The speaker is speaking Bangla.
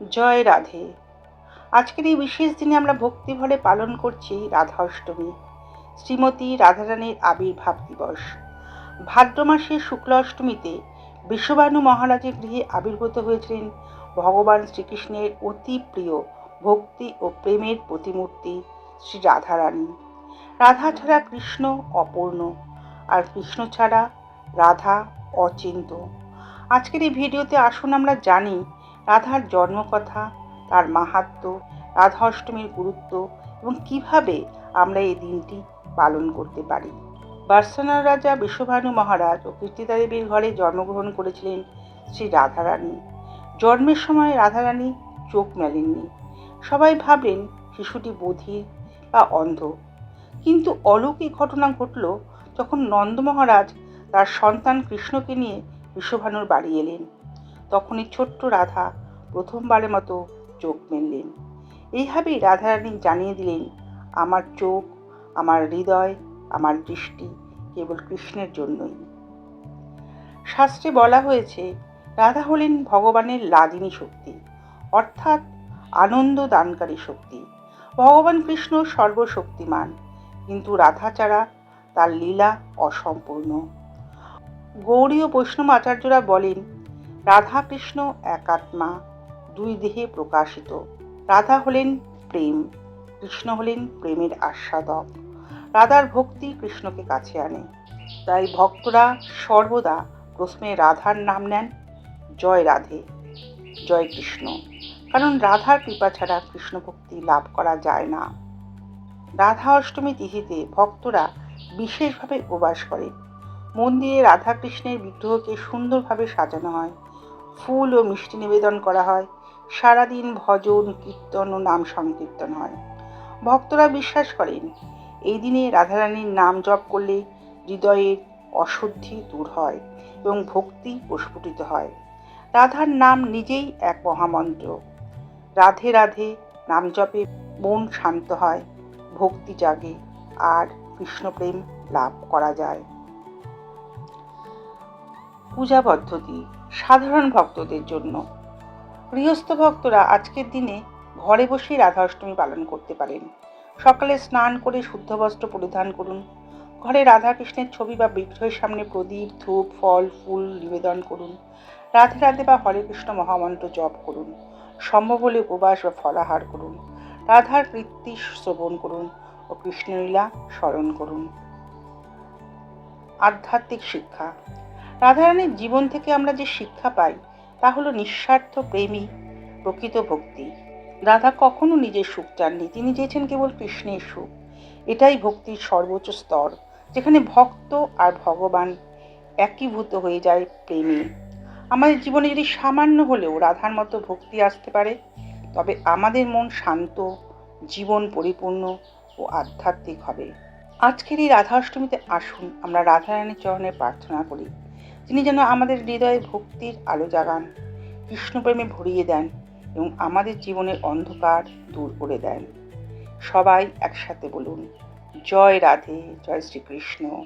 জয় রাধে। আজকের এই বিশেষ দিনে আমরা ভক্তি ভরে পালন করছি রাধা অষ্টমী শ্রীমতী রাধারানীর আবির্ভাব দিবস। ভাদ্র মাসের শুক্ল অষ্টমীতে বিশ্ববানু মহারাজের গৃহে আবির্ভূত হয়েছিলেন ভগবান শ্রীকৃষ্ণের অতি প্রিয় ভক্তি ও প্রেমের প্রতিমূর্তি শ্রী রাধারানী। রাধা ছাড়া কৃষ্ণ অপূর্ণ, আর কৃষ্ণ ছাড়া রাধা অচিন্ত। আজকের এই ভিডিওতে আসুন আমরা জানি রাধার জন্মকথা, তার মাহাত্ম রাধা অষ্টমীর গুরুত্ব এবং কীভাবে আমরা এই দিনটি পালন করতে পারি। বার্সানার রাজা বিশ্বভানু মহারাজ ও কীর্তিদা দেবীর ঘরে জন্মগ্রহণ করেছিলেন শ্রী রাধারানী। জন্মের সময় রাধারানী চোখ মেলেননি। সবাই ভাবলেন শিশুটি বধির বা অন্ধ। কিন্তু অলৌকিক ঘটনা ঘটল যখন নন্দ মহারাজ তার সন্তান কৃষ্ণকে নিয়ে বিশ্বভানুর বাড়ি এলেন। তখনই ছোট্ট রাধা প্রথমবারের মতো চোখ মেললেন। এইভাবেই রাধারানী জানিয়ে দিলেন, আমার চোখ, আমার হৃদয়, আমার দৃষ্টি কেবল কৃষ্ণের জন্যই। শাস্ত্রে বলা হয়েছে, রাধা হলেন ভগবানের লাদিনী শক্তি, অর্থাৎ আনন্দ দানকারী শক্তি। ভগবান কৃষ্ণ সর্বশক্তিমান, কিন্তু রাধা ছাড়া তার লীলা অসম্পূর্ণ। গৌরী ও বৈষ্ণব আচার্যরা বলেন, রাধা কৃষ্ণ একাত্মা দুই দেহে প্রকাশিত। রাধা হলেন প্রেম, কৃষ্ণ হলেন প্রেমের আস্বাদক। রাধার ভক্তি কৃষ্ণকে কাছে আনে। তাই ভক্তরা সর্বদা প্রথমে রাধার নাম নেন, জয় রাধে, জয় কৃষ্ণ। কারণ রাধার কৃপা ছাড়া কৃষ্ণ ভক্তি লাভ করা যায় না। রাধা অষ্টমী তিথিতে ভক্তরা বিশেষভাবে উপবাস করে। মন্দিরে রাধাকৃষ্ণের বিগ্রহকে সুন্দরভাবে সাজানো হয়। ফুল ও মিষ্টি নিবেদন করা হয়। সারাদিন ভজন, কীর্তন ও নাম সংকীর্তন হয়। ভক্তরা বিশ্বাস করেন, এই দিনে রাধারানীর নাম জপ করলে হৃদয়ের অশুদ্ধি দূর হয় এবং ভক্তি প্রস্ফুটিত হয়। রাধার নাম নিজেই এক মহামন্ত্র। রাধে রাধে নাম জপে মন শান্ত হয়, ভক্তি জাগে আর কৃষ্ণপ্রেম লাভ করা যায়। পূজা পদ্ধতি, সাধারণ ভক্তদের জন্য গৃহস্থ ভক্তরা আজকের দিনে ঘরে বসেই রাধা অষ্টমী পালন করতে পারেন। সকালে স্নান করে শুদ্ধ বস্ত্র পরিধান করুন। ঘরে রাধাকৃষ্ণের ছবি বা বিগ্রহের সামনে প্রদীপ, ধূপ, ফল, ফুল নিবেদন করুন। রাধে রাধে বা হরে কৃষ্ণ মহামন্ত্র জপ করুন। সম্ভব হলে উপবাস বা ফলাহার করুন। রাধার কীর্তি শ্রবণ করুন ও কৃষ্ণলীলা স্মরণ করুন। আধ্যাত্মিক শিক্ষা। রাধারানীর জীবন থেকে আমরা যে শিক্ষা পাই তা হলো নিঃস্বার্থ প্রেমী, প্রকৃত ভক্তি। রাধা কখনো নিজের সুখ চাননি, তিনি চেয়েছেন কেবল কৃষ্ণের সুখ। এটাই ভক্তির সর্বোচ্চ স্তর, যেখানে ভক্ত আর ভগবান একীভূত হয়ে যায় প্রেমে। আমাদের জীবনে যদি সামান্য হলেও রাধার মতো ভক্তি আসতে পারে, তবে আমাদের মন শান্ত, জীবন পরিপূর্ণ ও আধ্যাত্মিক হবে। আজকের এই রাধা অষ্টমীতে আসুন, আমরা রাধারানীর চরণে প্রার্থনা করি। তিনি যেন আমাদের হৃদয়ে ভক্তির আলো জাগান, কৃষ্ণপ্রেমে ভরিয়ে দেন এবং আমাদের জীবনের অন্ধকার দূর করে দেন। সবাই একসাথে বলুন, জয় রাধে, জয় শ্রীকৃষ্ণ।